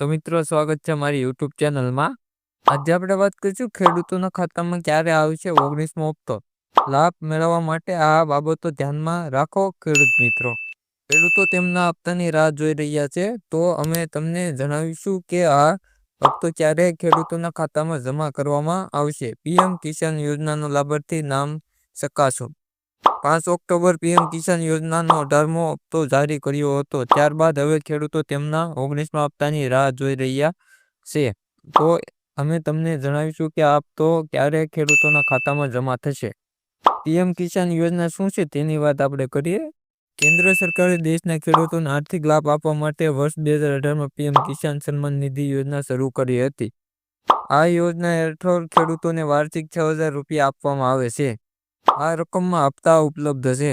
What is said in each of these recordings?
તો મિત્રો, સ્વાગત છે મારી યુટ્યુબ ચેનલમાં. આજે આપણે વાત કરીશું ખેડૂતોના ખાતામાં ક્યારે આવશે ઓગણીસમો હપ્તો. લાભ મેળવવા માટે આ બાબતો ધ્યાનમાં રાખો ખેડૂત મિત્રો. ખેડૂતો તેમના હપ્તાની રાહ જોઈ રહ્યા છે. તો અમે તમને જણાવીશું કે આ હપ્તો ક્યારે ખેડૂતોના ખાતામાં જમા કરવામાં આવશે. પીએમ કિસાન યોજનાનો લાભાર્થી નામ ચકાસો. પાંચ ઓક્ટોબર પીએમ કિસાન યોજનાનો અઢારમો હપ્તો જારી કર્યો હતો. ત્યારબાદ હવે ખેડૂતો તેમના ઓગણીસમા હપ્તાની રાહ જોઈ રહ્યા છે. તો અમે તમને જણાવીશું કે આ હપ્તો ક્યારે ખેડૂતોના ખાતામાં જમા થશે. પીએમ કિસાન યોજના શું છે તેની વાત આપણે કરીએ. કેન્દ્ર સરકારે દેશના ખેડૂતોને આર્થિક લાભ આપવા માટે વર્ષ બે હજાર અઢારમાં પીએમ કિસાન સન્માન નિધિ યોજના શરૂ કરી હતી. આ યોજના હેઠળ ખેડૂતોને વાર્ષિક છ હજાર રૂપિયા આપવામાં આવે છે. આ રકમમાં હપ્તા ઉપલબ્ધ છે.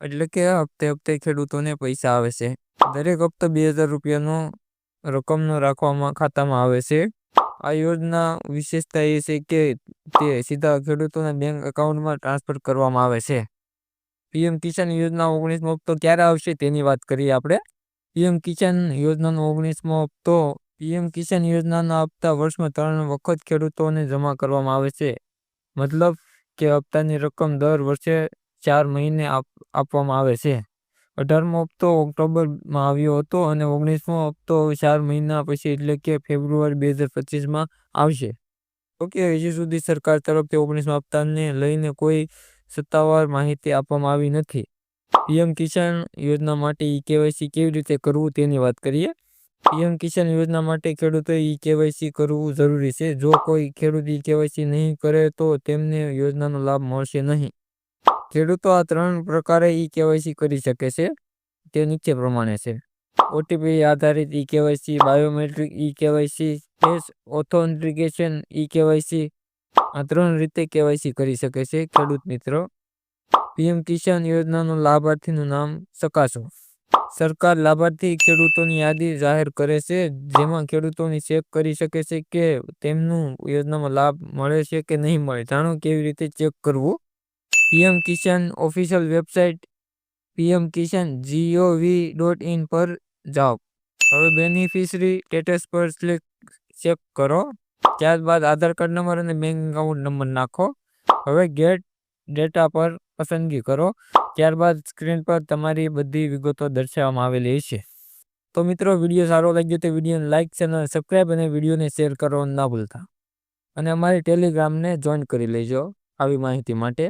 એટલે કે હપ્તે હપ્તે ખેડૂતોને પૈસા આવે છે. દરેક હપ્તો બે હજાર રૂપિયાનો રકમનો રાખવામાં ખાતામાં આવે છે. આ યોજના વિશેષતા એ છે કે તે સીધા ખેડૂતોના બેંક એકાઉન્ટમાં ટ્રાન્સફર કરવામાં આવે છે. પીએમ કિસાન યોજના ઓગણીસમો હપ્તો ક્યારે આવશે તેની વાત કરીએ આપણે. પીએમ કિસાન યોજનાનો ઓગણીસમો હપ્તો પીએમ કિસાન યોજનાના હપ્તા વર્ષમાં ત્રણ વખત ખેડૂતોને જમા કરવામાં આવે છે. મતલબ કે હપ્તાની રકમ દર વર્ષે ચાર મહિને આપવામાં આવે છે. અઢારમો હપ્તો ઓક્ટોબરમાં આવ્યો હતો અને ઓગણીસમો હપ્તો ચાર મહિના પછી એટલે કે ફેબ્રુઆરી બે હજાર પચીસમાં આવશે. ઓકે હજી સુધી સરકાર તરફથી ઓગણીસમા હપ્તાને લઈને કોઈ સત્તાવાર માહિતી આપવામાં આવી નથી. પીએમ કિસાન યોજના માટે ઈ કેવાયસી કેવી રીતે કરવું તેની વાત કરીએ? પીએમ કિસાન યોજના માટે ખેડૂતોએ ઈ કેવાયસી કરવું જરૂરી છે. જો કોઈ ખેડૂત ઈ કેવાયસી નહીં કરે તો તેમને યોજનાનો લાભ મળશે નહીં. ખેડૂતો આ ત્રણ પ્રકારે ઈ કેવાયસી કરી શકે છે. તે નીચે પ્રમાણે છે. ઓટીપી આધારિત e KYC, biometric e KYC face authentication e KYC, આ ત્રણ રીતે કેવાયસી કરી શકે છે ખેડૂત મિત્રો. પીએમ કિસાન યોજનાનો લાભાર્થીનું નામ ચકાસો. સરકાર લાભાર્થી ખેડૂતોની યાદી જાહેર કરે છે, જેમાં ખેડૂતોની ચેક કરી શકે છે કે તેમનું યોજનામાં લાભ મળે છે કે નહીં મળે. જાણો કેવી રીતે ચેક કરવું? PM Kisan official website PM Kisan GOV dot in પર જાઓ. હવે બેનિફિશરી સ્ટેટસ પર ક્લિક ચેક કરો. ત્યારબાદ આધાર કાર્ડ નંબર અને બેંક એકાઉન્ટ નંબર નાખો. હવે ગેટ ડેટા પર પસંદગી કરો. ત્યારબાદ સ્ક્રીન પર તમારી બધી વિગતો દર્શાવવામાં આવેલી છે. તો મિત્રો, વીડિયો સારો લાગ્યો તો વિડીયોને લાઇક ચેનલ સબસ્ક્રાઈબ અને વિડીયોને શેર કરવાનું ના ભૂલતા. અને અમારી ટેલિગ્રામને જોઈન કરી લેજો. આવી માહિતી માટે